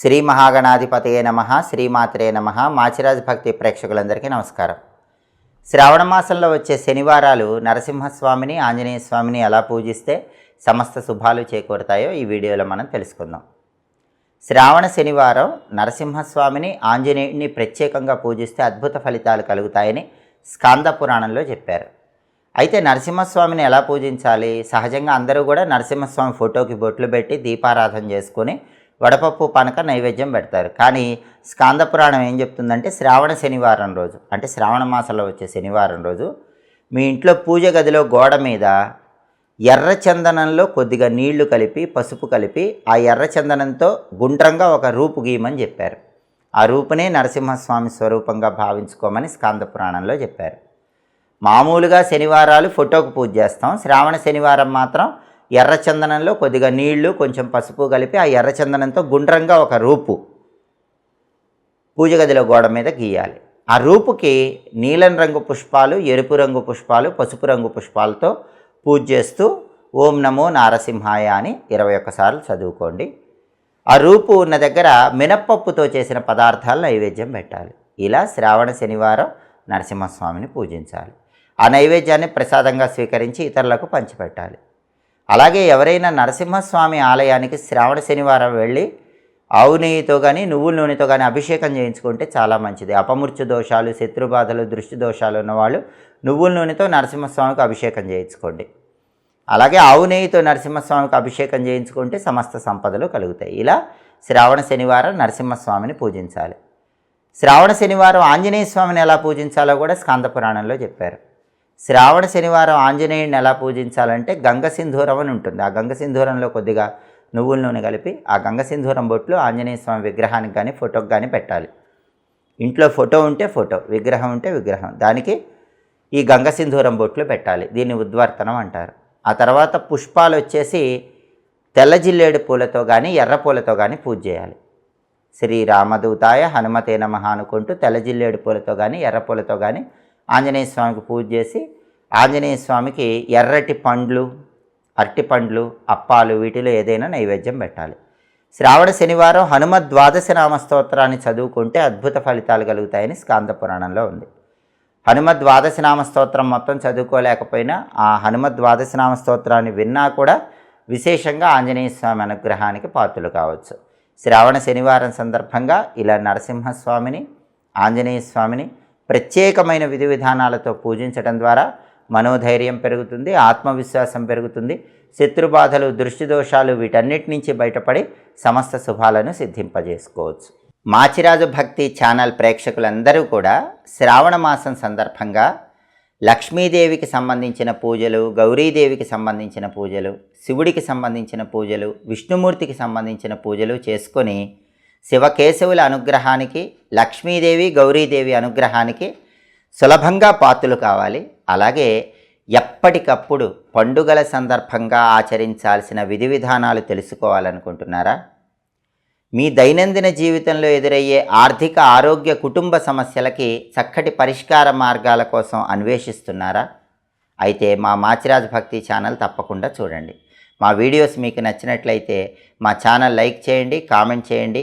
శ్రీ మహాగణాధిపతయే నమ శ్రీమాత్రే నమ. మాచిరాజ్ భక్తి ప్రేక్షకులందరికీ నమస్కారం. శ్రావణ మాసంలో వచ్చే శనివారాలు నరసింహస్వామిని ఆంజనేయ స్వామిని ఎలా పూజిస్తే సమస్త శుభాలు చేకూరుతాయో ఈ వీడియోలో మనం తెలుసుకుందాం. శ్రావణ శనివారం నరసింహస్వామిని ఆంజనేయుడిని ప్రత్యేకంగా పూజిస్తే అద్భుత ఫలితాలు కలుగుతాయని స్కాంద పురాణంలో చెప్పారు. అయితే నరసింహస్వామిని ఎలా పూజించాలి? సహజంగా అందరూ కూడా నరసింహస్వామి ఫోటోకి బొట్లు పెట్టి దీపారాధన చేసుకొని వడపప్పు పనక నైవేద్యం పెడతారు. కానీ స్కాంద పురాణం ఏం చెప్తుందంటే శ్రావణ శనివారం రోజు అంటే శ్రావణ మాసంలో వచ్చే శనివారం రోజు మీ ఇంట్లో పూజ గదిలో గోడ మీద ఎర్ర చందనంలో కొద్దిగా నీళ్ళు కలిపి పసుపు కలిపి ఆ ఎర్ర చందనంతో గుండ్రంగా ఒక రూపు గీయమని చెప్పారు. ఆ రూపునే నరసింహస్వామి స్వరూపంగా భావించుకోమని స్కాంద పురాణంలో చెప్పారు. మామూలుగా శనివారాలు ఫోటోకు పూజ చేస్తాం. శ్రావణ శనివారం మాత్రం ఎర్రచందనంలో కొద్దిగా నీళ్ళు కొంచెం పసుపు కలిపి ఆ ఎర్రచందనంతో గుండ్రంగా ఒక రూపు పూజ గదిలో గోడ మీద గీయాలి. ఆ రూపుకి నీలం రంగు పుష్పాలు ఎరుపు రంగు పుష్పాలు పసుపు రంగు పుష్పాలతో పూజ చేస్తూ ఓం నమో నారసింహాయ అని ఇరవై ఒక్కసార్లు చదువుకోండి. ఆ రూపు ఉన్న దగ్గర మినప్పప్పుతో చేసిన పదార్థాలు నైవేద్యం పెట్టాలి. ఇలా శ్రావణ శనివారం నరసింహస్వామిని పూజించాలి. ఆ నైవేద్యాన్ని ప్రసాదంగా స్వీకరించి ఇతరులకు పంచిపెట్టాలి. అలాగే ఎవరైనా నరసింహస్వామి ఆలయానికి శ్రావణ శనివారం వెళ్ళి ఆవు నెయ్యితో కానీ నువ్వుల నూనెతో కానీ అభిషేకం చేయించుకుంటే చాలా మంచిది. అపమృత్యు దోషాలు శత్రుబాధలు దృష్టి దోషాలు ఉన్నవాళ్ళు నువ్వుల నూనెతో నరసింహస్వామికి అభిషేకం చేయించుకోండి. అలాగే ఆవు నెయ్యితో నరసింహస్వామికి అభిషేకం చేయించుకుంటే సమస్త సంపదలు కలుగుతాయి. ఇలా శ్రావణ శనివారం నరసింహస్వామిని పూజించాలి. శ్రావణ శనివారం ఆంజనేయ స్వామిని ఎలా పూజించాలో కూడా స్కాంద పురాణంలో చెప్పారు. శ్రావణ శనివారం ఆంజనేయుడిని ఎలా పూజించాలంటే గంగ సింధూరం అని ఉంటుంది. ఆ గంగ సింధూరంలో కొద్దిగా నువ్వుల నూనె కలిపి ఆ గంగ సింధూరం బొట్లు ఆంజనేయ స్వామి విగ్రహానికి కానీ ఫోటోకి కానీ పెట్టాలి. ఇంట్లో ఫోటో ఉంటే ఫోటో విగ్రహం ఉంటే విగ్రహం. దానికి ఈ గంగ సింధూరం బొట్లు పెట్టాలి. దీన్ని ఉద్వర్తనం అంటారు. ఆ తర్వాత పుష్పాలు వచ్చేసి తెల్ల జిల్లేడు పూలతో కానీ ఎర్ర పూలతో కానీ పూజ చేయాలి. శ్రీ రామదూతాయ హనుమతే నమ అనుకుంటూ తెల్ల జిల్లేడు పూలతో కానీ ఎర్ర పూలతో కానీ ఆంజనేయ స్వామికి పూజ చేసి ఆంజనేయ స్వామికి ఎర్రటి పండ్లు అరటి పండ్లు అప్పాలు వీటిలో ఏదైనా నైవేద్యం పెట్టాలి. శ్రావణ శనివారం హనుమ ద్వాదశ నామ స్తోత్రాన్ని చదువుకుంటే అద్భుత ఫలితాలు కలుగుతాయని స్కాంద పురాణంలో ఉంది. హనుమ ద్వాదశ నామ స్తోత్రం మొత్తం చదువుకోలేకపోయినా ఆ హనుమ ద్వాదశ నామ స్తోత్రాన్ని విన్నా కూడా విశేషంగా ఆంజనేయ స్వామి అనుగ్రహానికి పాత్రలు కావచ్చు. శ్రావణ శనివారం సందర్భంగా ఇలా నరసింహస్వామిని ఆంజనేయ స్వామిని ప్రత్యేకమైన విధి విధానాలతో పూజించడం ద్వారా మనోధైర్యం పెరుగుతుంది ఆత్మవిశ్వాసం పెరుగుతుంది. శత్రుబాధలు దృష్టి దోషాలు వీటన్నిటి నుంచి బయటపడి సమస్త శుభాలను సిద్ధింపజేసుకోవచ్చు. మాచిరాజు భక్తి ఛానల్ ప్రేక్షకులందరూ కూడా శ్రావణ మాసం సందర్భంగా లక్ష్మీదేవికి సంబంధించిన పూజలు గౌరీదేవికి సంబంధించిన పూజలు శివుడికి సంబంధించిన పూజలు విష్ణుమూర్తికి సంబంధించిన పూజలు చేసుకొని శివకేశవుల అనుగ్రహానికి లక్ష్మీదేవి గౌరీదేవి అనుగ్రహానికి సులభంగా పాత్రలు కావాలి. అలాగే ఎప్పటికప్పుడు పండుగల సందర్భంగా ఆచరించాల్సిన విధి విధానాలు తెలుసుకోవాలనుకుంటున్నారా? మీ దైనందిన జీవితంలో ఎదురయ్యే ఆర్థిక ఆరోగ్య కుటుంబ సమస్యలకి చక్కటి పరిష్కార మార్గాల కోసం అన్వేషిస్తున్నారా? అయితే మా మాచిరాజ్ భక్తి ఛానల్ తప్పకుండా చూడండి. మా వీడియోస్ మీకు నచ్చినట్లయితే మా ఛానల్ లైక్ చేయండి కామెంట్ చేయండి.